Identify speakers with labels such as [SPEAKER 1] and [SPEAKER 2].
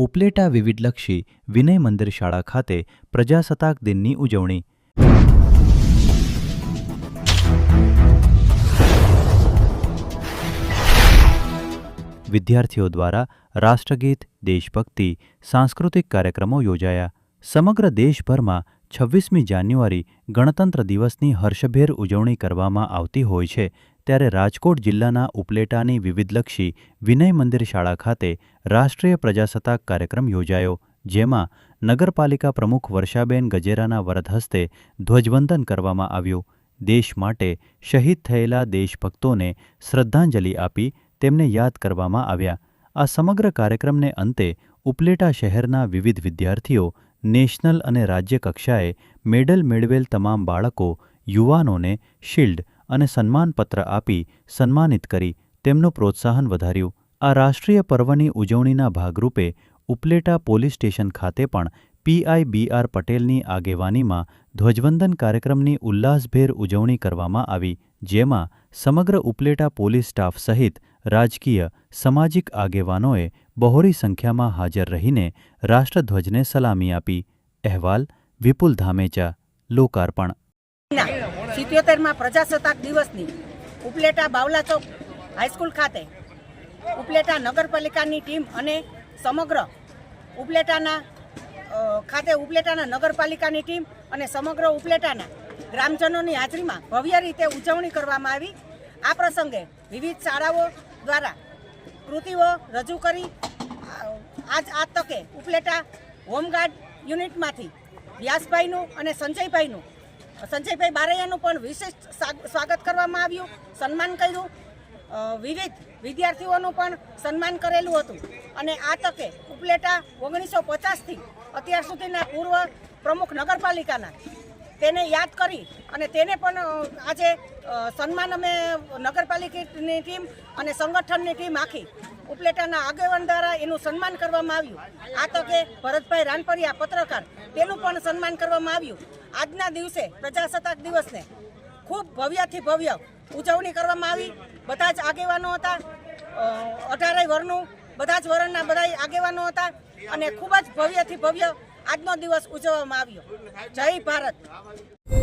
[SPEAKER 1] ઉપલેટા વિવિધલક્ષી વિનય મંદિર શાળા ખાતે પ્રજાસત્તાક દિનની ઉજવણી. વિદ્યાર્થીઓ દ્વારા રાષ્ટ્રગીત, દેશભક્તિ, સાંસ્કૃતિક કાર્યક્રમો યોજાયા. સમગ્ર દેશભરમાં છવ્વીસમી જાન્યુઆરી ગણતંત્ર દિવસની હર્ષભેર ઉજવણી કરવામાં આવતી હોય છે. ત્યારે રાજકોટ જિલ્લાના ઉપલેટાની વિવિધલક્ષી વિનય મંદિર શાળા ખાતે રાષ્ટ્રીય પ્રજાસત્તાક કાર્યક્રમ યોજાયો, જેમાં નગરપાલિકા પ્રમુખ વર્ષાબેન ગજેરાના વરદ હસ્તે ધ્વજવંદન કરવામાં આવ્યું. દેશ માટે શહીદ થયેલા દેશભક્તોને શ્રદ્ધાંજલિ આપી તેમને યાદ કરવામાં આવ્યા. આ સમગ્ર કાર્યક્રમને અંતે ઉપલેટા શહેરના વિવિધ વિદ્યાર્થીઓ, નેશનલ અને રાજ્ય કક્ષાએ મેડલ મેળવેલ તમામ બાળકો, યુવાનોને શિલ્ડ અને સન્માનપત્ર આપી સન્માનિત કરી તેમનું પ્રોત્સાહન વધાર્યું. આ રાષ્ટ્રીય પર્વની ઉજવણીના ભાગરૂપે ઉપલેટા પોલીસ સ્ટેશન ખાતે પણ પીઆઈબીઆર પટેલની આગેવાનીમાં ધ્વજવંદન કાર્યક્રમની ઉલ્લાસભેર ઉજવણી કરવામાં આવી, જેમાં સમગ્ર ઉપલેટા પોલીસ સ્ટાફ સહિત રાજકીય, સામાજિક આગેવાનોએ બહોળી સંખ્યામાં હાજર રહીને રાષ્ટ્રધ્વજને સલામી આપી. અહેવાલ વિપુલ ધામેચા, લોકાર્પણ.
[SPEAKER 2] સિત્યોતેરમાં પ્રજાસત્તાક દિવસની ઉપલેટા બાવલા ચોક હાઈસ્કૂલ ખાતે ઉપલેટા નગરપાલિકાની ટીમ અને સમગ્ર ઉપલેટાના ખાતે ઉપલેટાના નગરપાલિકાની ટીમ અને સમગ્ર ઉપલેટાના ગ્રામજનોની હાજરીમાં ભવ્ય રીતે ઉજવણી કરવામાં આવી. આ પ્રસંગે વિવિધ શાળાઓ દ્વારા કૃતિઓ રજૂ કરી. આજ આ તકે ઉપલેટા હોમગાર્ડ યુનિટમાંથી વ્યાસભાઈનું અને સંજયભાઈનું સંજયભાઈ બારૈયાનું પણ વિશિષ્ટ સ્વા- સ્વાગત કરવામાં આવ્યું, સન્માન કર્યું. વિવિધ વિદ્યાર્થીઓનું પણ સન્માન કરેલું હતું. અને આ તકે ઉપલેટા ઓગણીસો પચાસથી અત્યાર સુધીના પૂર્વ પ્રમુખ નગરપાલિકાના તેને યાદ કરી અને તેને પણ આજે સન્માન અમે નગરપાલિકાની ટીમ અને સંગઠનની ટીમ આખી ઉપલેટાના આગેવાન દ્વારા એનું સન્માન કરવામાં આવ્યું. આ તકે ભરતભાઈ રાનપરિયા પત્રકાર, તેનું પણ સન્માન કરવામાં આવ્યું. આજના દિવસે પ્રજાસત્તાક દિવસને ખૂબ ભવ્યથી ભવ્ય ઉજવણી કરવામાં આવી. બધા જ આગેવાનો હતા અઢારેય વર્ણનું બધા જ વરણના બધા આગેવાનો હતા અને ખૂબ જ ભવ્યથી ભવ્ય આજનો દિવસ ઉજવવામાં આવ્યો. જય ભારત.